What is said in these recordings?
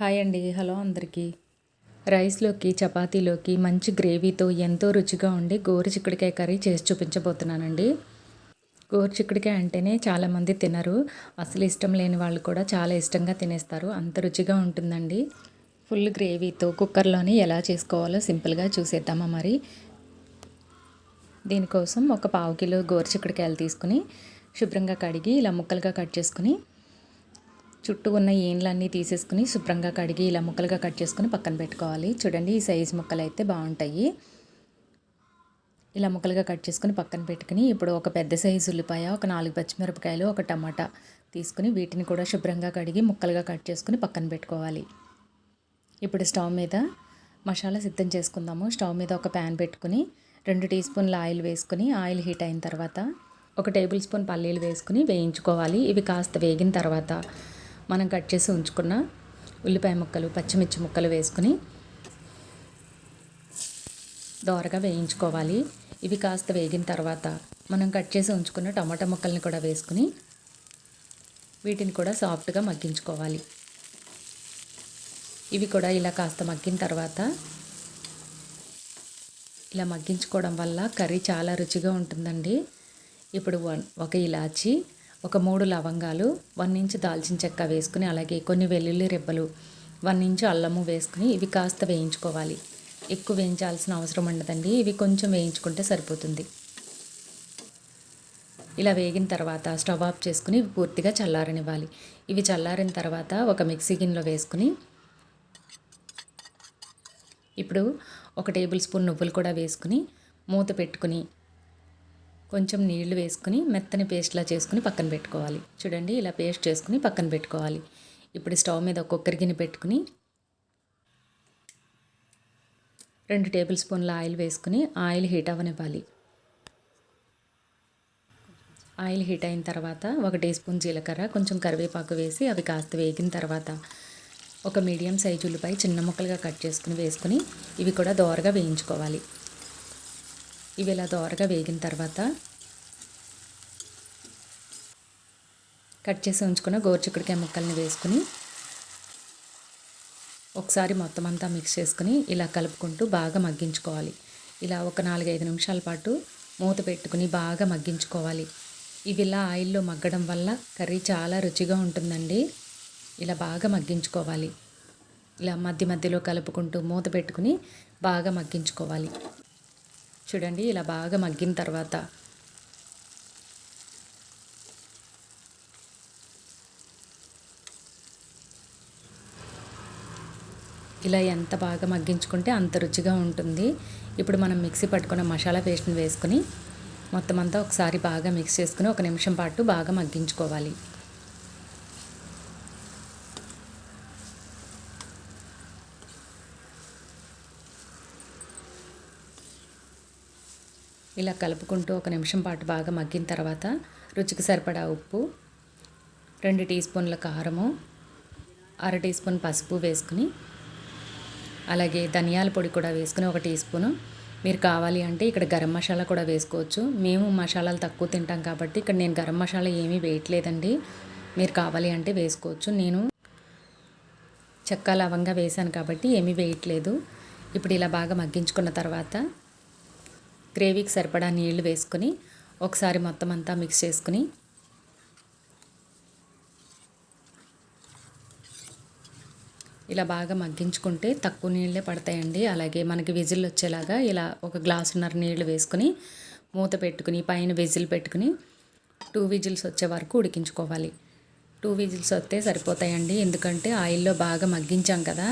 Hi అండి. Hello అందరికీ. రైస్లోకి చపాతీలోకి మంచి గ్రేవీతో ఎంతో రుచిగా ఉండి గోరు చిక్కుడుకాయ కర్రీ చేసి చూపించబోతున్నానండి. గోరు చిక్కుడుకాయ అంటేనే చాలామంది తినరు. అసలు ఇష్టం లేని వాళ్ళు కూడా చాలా ఇష్టంగా తినేస్తారు. అంత రుచిగా ఉంటుందండి. ఫుల్ గ్రేవీతో కుక్కర్లోని ఎలా చేసుకోవాలో సింపుల్గా చూసేద్దామా మరి. దీనికోసం ఒక పావు కిలో గోరు చిక్కుడుకాయలు తీసుకుని శుభ్రంగా కడిగి ఇలా ముక్కలుగా కట్ చేసుకుని చుట్టూ ఉన్న ఏండ్లన్నీ తీసేసుకుని శుభ్రంగా కడిగి ఇలా ముక్కలుగా కట్ చేసుకుని పక్కన పెట్టుకోవాలి. చూడండి ఈ సైజు ముక్కలు అయితే బాగుంటాయి. ఇలా ముక్కలుగా కట్ చేసుకుని పక్కన పెట్టుకుని ఇప్పుడు ఒక పెద్ద సైజు ఉల్లిపాయ ఒక నాలుగు పచ్చిమిరపకాయలు ఒక టమాటా తీసుకుని వీటిని కూడా శుభ్రంగా కడిగి ముక్కలుగా కట్ చేసుకుని పక్కన పెట్టుకోవాలి. ఇప్పుడు స్టవ్ మీద మసాలా సిద్ధం చేసుకుందాము. స్టవ్ మీద ఒక ప్యాన్ పెట్టుకుని రెండు టీ స్పూన్ల ఆయిల్ వేసుకుని ఆయిల్ హీట్ అయిన తర్వాత ఒక టేబుల్ స్పూన్ పల్లీలు వేసుకుని వేయించుకోవాలి. ఇవి కాస్త వేగిన తర్వాత మనం కట్ చేసి ఉంచుకున్న ఉల్లిపాయ ముక్కలు పచ్చిమిర్చి ముక్కలు వేసుకుని దోరగా వేయించుకోవాలి. ఇవి కాస్త వేగిన తర్వాత మనం కట్ చేసి ఉంచుకున్న టమాటా ముక్కల్ని కూడా వేసుకుని వీటిని కూడా సాఫ్ట్గా మగ్గించుకోవాలి. ఇవి కూడా ఇలా కాస్త మగ్గిన తర్వాత ఇలా మగ్గించుకోవడం వల్ల కర్రీ చాలా రుచిగా ఉంటుందండి. ఇప్పుడు ఒక ఇలాచి ఒక మూడు లవంగాలు వన్ ఇంచ్ దాల్చిన చెక్క వేసుకుని అలాగే కొన్ని వెల్లుల్లి రెబ్బలు వన్ ఇంచ్ అల్లము వేసుకుని ఇవి కాస్త వేయించుకోవాలి. ఎక్కువ వేయించాల్సిన అవసరం ఉండదండి. ఇవి కొంచెం వేయించుకుంటే సరిపోతుంది. ఇలా వేగిన తర్వాత స్టవ్ ఆఫ్ చేసుకుని ఇవి పూర్తిగా చల్లారనివ్వాలి. ఇవి చల్లారిన తర్వాత ఒక మిక్సీ గిన్నెలో వేసుకుని ఇప్పుడు ఒక టేబుల్ స్పూన్ నువ్వులు కూడా వేసుకుని మూత పెట్టుకుని కొంచెం నీళ్ళు వేసుకుని మెత్తని పేస్ట్లా చేసుకుని పక్కన పెట్టుకోవాలి. చూడండి ఇలా పేస్ట్ చేసుకుని పక్కన పెట్టుకోవాలి. ఇప్పుడు స్టవ్ మీద ఒక్కొక్కరి గిన్నె పెట్టుకుని రెండు టేబుల్ స్పూన్ల ఆయిల్ వేసుకుని ఆయిల్ హీట్ అవ్వనివ్వాలి. ఆయిల్ హీట్ అయిన తర్వాత ఒక టీ స్పూన్ జీలకర్ర కొంచెం కరివేపాకు వేసి అవి కాస్త వేగిన తర్వాత ఒక మీడియం సైజు ఉల్లిపాయ చిన్న ముక్కలుగా కట్ చేసుకుని వేసుకుని ఇవి కూడా దోరగా వేయించుకోవాలి. ఇవి ఇలా దోరగా వేగిన తర్వాత కట్ చేసి ఉంచుకున్న గోరుచిక్కుడికాయ ముక్కల్ని వేసుకుని ఒకసారి మొత్తం అంతా మిక్స్ చేసుకుని ఇలా కలుపుకుంటూ బాగా మగ్గించుకోవాలి. ఇలా ఒక నాలుగైదు నిమిషాల పాటు మూత పెట్టుకుని బాగా మగ్గించుకోవాలి. ఇవి ఇలా ఆయిల్లో మగ్గడం వల్ల కర్రీ చాలా రుచిగా ఉంటుందండి. ఇలా బాగా మగ్గించుకోవాలి. ఇలా మధ్య మధ్యలో కలుపుకుంటూ మూత పెట్టుకుని బాగా మగ్గించుకోవాలి. చూడండి ఇలా బాగా మగ్గిన తర్వాత. ఇలా ఎంత బాగా మగ్గించుకుంటే అంత రుచిగా ఉంటుంది. ఇప్పుడు మనం మిక్సీ పట్టుకున్న మసాలా పేస్ట్ని వేసుకుని మొత్తం అంతా ఒకసారి బాగా మిక్స్ చేసుకుని ఒక నిమిషం పాటు బాగా మగ్గించుకోవాలి. ఇలా కలుపుకుంటూ ఒక నిమిషం పాటు బాగా మగ్గిన తర్వాత రుచికి సరిపడా ఉప్పు రెండు టీ స్పూన్ల కారము అర టీ స్పూన్ పసుపు వేసుకుని అలాగే ధనియాల పొడి కూడా వేసుకుని ఒక టీ స్పూను. మీరు కావాలి అంటే ఇక్కడ గరం మసాలా కూడా వేసుకోవచ్చు. మేము మసాలాలు తక్కువ తింటాం కాబట్టి ఇక్కడ నేను గరం మసాలా ఏమీ వేయట్లేదండి. మీరు కావాలి అంటే వేసుకోవచ్చు. నేను చెక్క లవంగా వేశాను కాబట్టి ఏమీ వేయట్లేదు. ఇప్పుడు ఇలా బాగా మగ్గించుకున్న తర్వాత గ్రేవీకి సరిపడా నీళ్ళు వేసుకొని ఒకసారి మొత్తం అంతా మిక్స్ చేసుకుని ఇలా బాగా మగ్గించుకుంటే తక్కువ నీళ్ళే పడతాయండి. అలాగే మనకి విజిల్ వచ్చేలాగా ఇలా ఒక గ్లాసున్నర నీళ్ళు వేసుకుని మూత పెట్టుకుని పైన విజిల్ పెట్టుకుని టూ విజిల్స్ వచ్చే వరకు ఉడికించుకోవాలి. టూ విజిల్స్ వస్తే సరిపోతాయండి. ఎందుకంటే ఆయిల్లో బాగా మగ్గించాం కదా.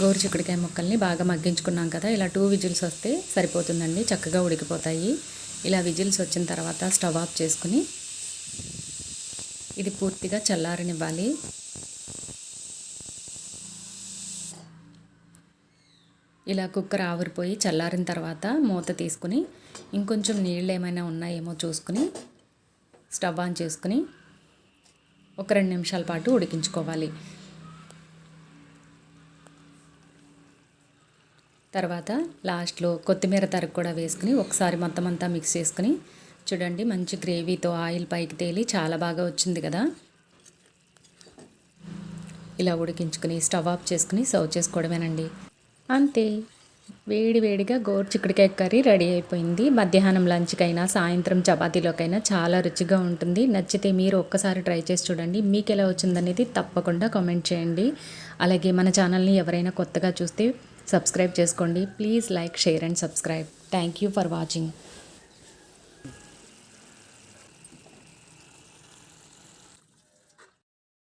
గోరు చిక్కుడుకాయ ముక్కల్ని బాగా మగ్గించుకున్నాం కదా ఇలా టూ విజిల్స్ వస్తే సరిపోతుందండి చక్కగా ఉడికిపోతాయి. ఇలా విజిల్స్ వచ్చిన తర్వాత స్టవ్ ఆఫ్ చేసుకుని ఇది పూర్తిగా చల్లారనివ్వాలి. ఇలా కుక్కర్ ఆవిరిపోయి చల్లారిన తర్వాత మూత తీసుకుని ఇంకొంచెం నీళ్ళు ఏమైనా ఉన్నాయేమో చూసుకుని స్టవ్ ఆన్ చేసుకుని ఒక రెండు నిమిషాల పాటు ఉడికించుకోవాలి. తర్వాత లాస్ట్లో కొత్తిమీర తరుగు కూడా వేసుకుని ఒకసారి మొత్తం అంతా మిక్స్ చేసుకుని చూడండి మంచి గ్రేవీతో ఆయిల్ పైకి తేలి చాలా బాగా వచ్చింది కదా. ఇలా ఉడికించుకుని స్టవ్ ఆఫ్ చేసుకుని సర్వ్ చేసుకోవడమేనండి. అంతే. వేడి వేడిగా గోరు చిక్కుడుకాయ కర్రీ రెడీ అయిపోయింది. మధ్యాహ్నం లంచ్కైనా సాయంత్రం చపాతీలోకైనా చాలా రుచిగా ఉంటుంది. నచ్చితే మీరు ఒక్కసారి ట్రై చేసి చూడండి. మీకు ఎలా వచ్చిందనేది తప్పకుండా కామెంట్ చేయండి. అలాగే మన ఛానల్ని ఎవరైనా కొత్తగా చూస్తే సబ్స్క్రైబ్ చేసుకోండి. Please like share and subscribe. Thank you for watching.